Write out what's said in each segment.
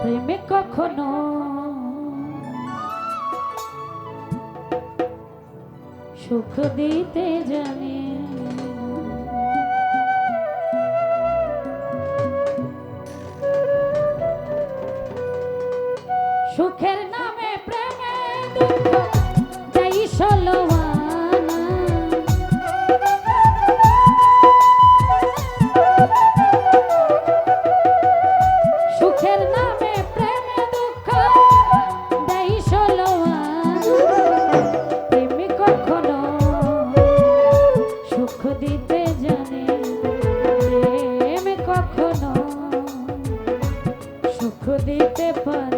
প্রেমে কখনো সুখ দিতে জানে। সুখের দিতে পার।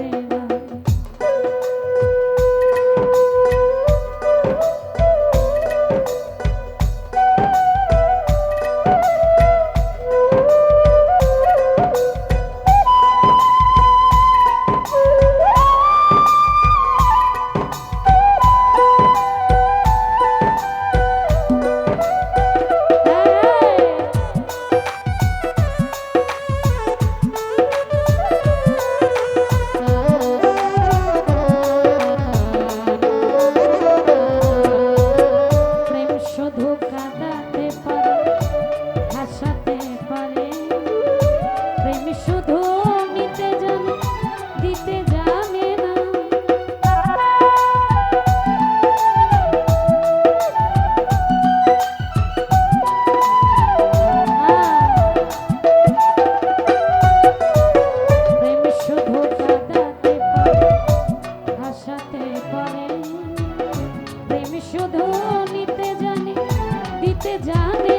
জানে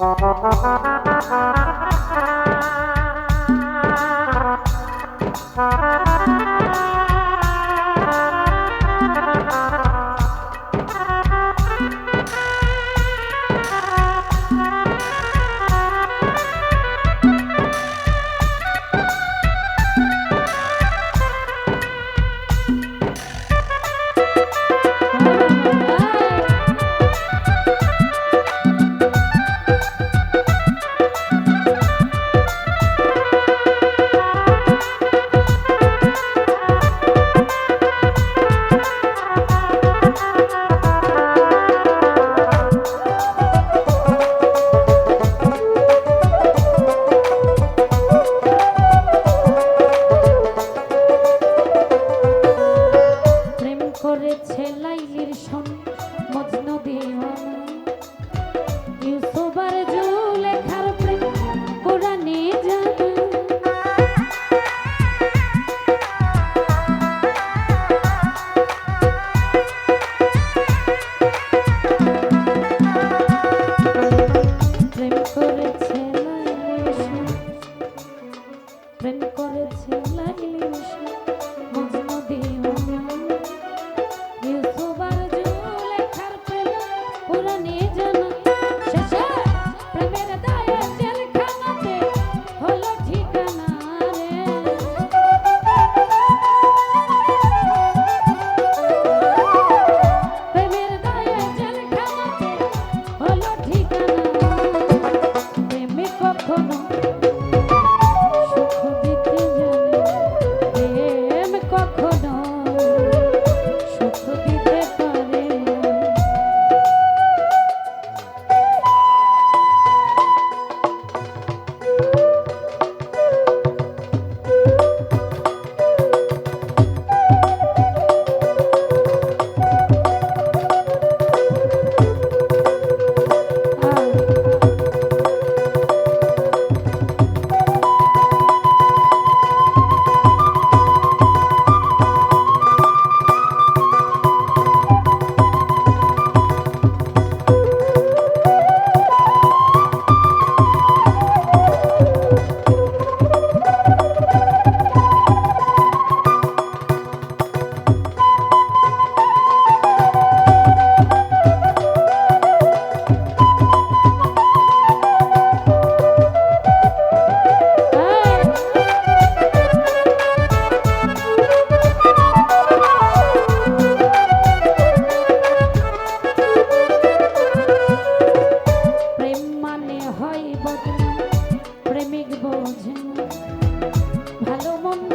Thank you. পাখির সন হয় বদনাম প্রেমিক বোঝে ভালো মন্দ